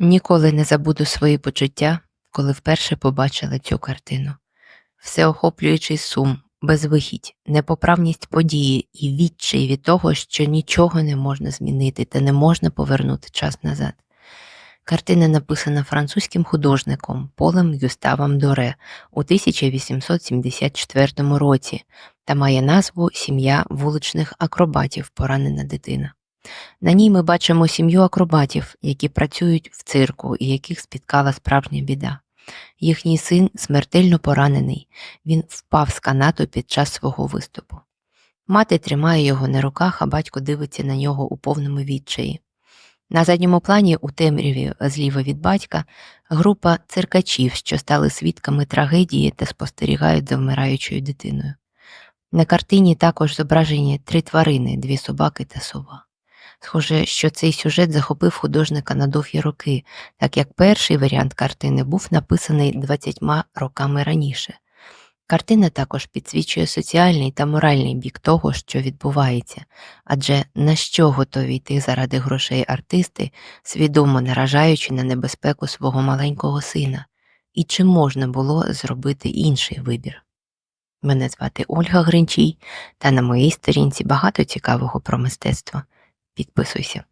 Ніколи не забуду свої почуття, коли вперше побачила цю картину. Всеохоплюючий сум, безвихідь, непоправність події і відчай від того, що нічого не можна змінити та не можна повернути час назад. Картина написана французьким художником Полем Гюставом Доре у 1874 році та має назву Сім'я вуличних акробатів Поранена дитина. На ній ми бачимо сім'ю акробатів, які працюють в цирку і яких спіткала справжня біда. Їхній син смертельно поранений, він впав з канату під час свого виступу. Мати тримає його на руках, а батько дивиться на нього у повному відчаї. На задньому плані у темряві зліва від батька група циркачів, що стали свідками трагедії та спостерігають за вмираючою дитиною. На картині також зображені три тварини, дві собаки та сова. Схоже, що цей сюжет захопив художника на довгі роки, так як перший варіант картини був написаний 20 роками раніше. Картина також підсвічує соціальний та моральний бік того, що відбувається, адже на що готові йти заради грошей артисти, свідомо наражаючи на небезпеку свого маленького сина, і чи можна було зробити інший вибір? Мене звати Ольга Гринчій, та на моїй сторінці багато цікавого про мистецтво. Підписуйся.